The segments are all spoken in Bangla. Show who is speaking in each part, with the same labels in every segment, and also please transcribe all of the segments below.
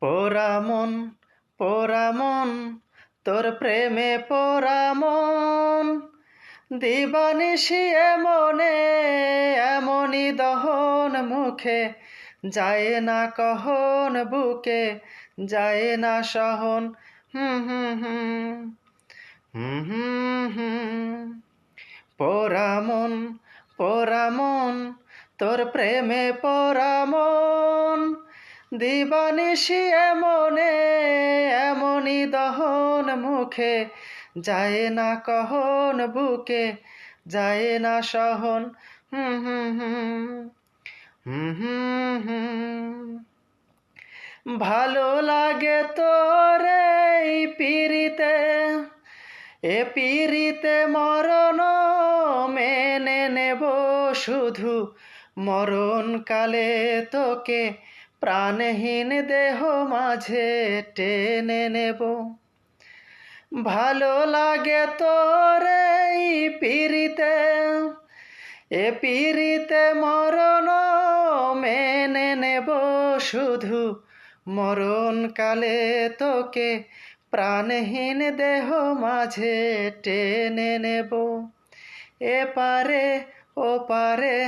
Speaker 1: পোরামন পোরামন, তোর প্রেমে পোরামন। দিবানিশি এমনে এমনি দহন মুখে, যায় না কহন বুকে, যায় না সহন, হুম হুম হুম হুম হুম হুম। পোরামন পোরামন, তোর প্রেমে পোরামন। দিবানিশি এমনে, এমনই দহন মুখে। যায় না কহন বুকে, যায় না সহন, হুম হুম হুম হুম হুম। ভালো লাগে তোরে পিরিতে এ পিরিতে মরণ মেনে নেব শুধু মরণ কালে তোকে। প্রাণহীন দেহ মাঝে টেনে নেব। ভালো লাগে তোরে পিরিতে এ পিরিতে মরণ মেনে নেব শুধু। মরণ কালে তোকে প্রাণহীন দেহ মাঝে টেনে নেব। এপারে ওপারে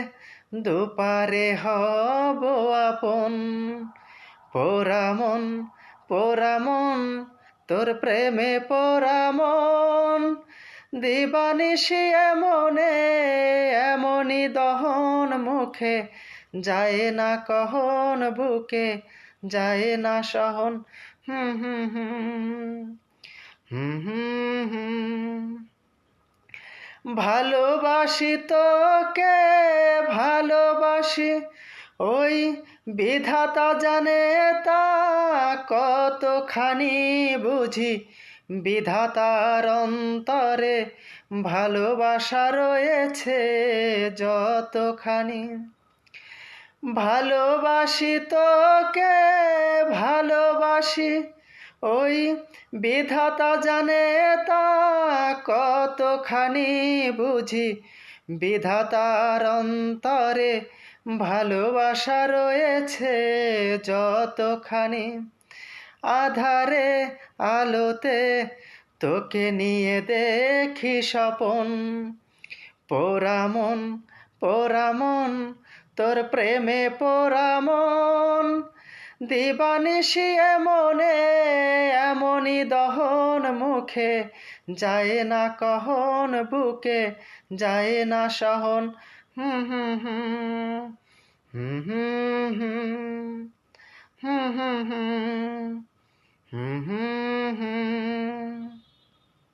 Speaker 1: দুপারে হব আপন। পোরামন পোরামন তোর প্রেমে পোরামন দিবানিশি এমনে এমনই দহন মুখে। যায় না কহন বুকে, যায় না সহন। হুম হুম হুম হুম হুম হুম। ভালোবাসি তোকে, ভালোবাসি। ওই বিধাতা জানে তা কতখানি বুঝি। বিধাতার অন্তরে ভালোবাসা রয়েছে যতখানি। ভালোবাসি তোকে, ভালোবাসি। ওই বিধাতা জানে তা কতখানি বুঝি বিধাতার অন্তরে ভালোবাসা রয়েছে যতখানি আধারে আলোতে তোকে নিয়ে দেখি স্বপন। পোরামন পোরামন তোর প্রেমে পোরামন দিবানিশি এমনে এমনি দহন মুখে যায় না কহন বুকে যায় না সহন হুম হুম হুম হুম হুম হুম হুম হুম হুম হুম হুম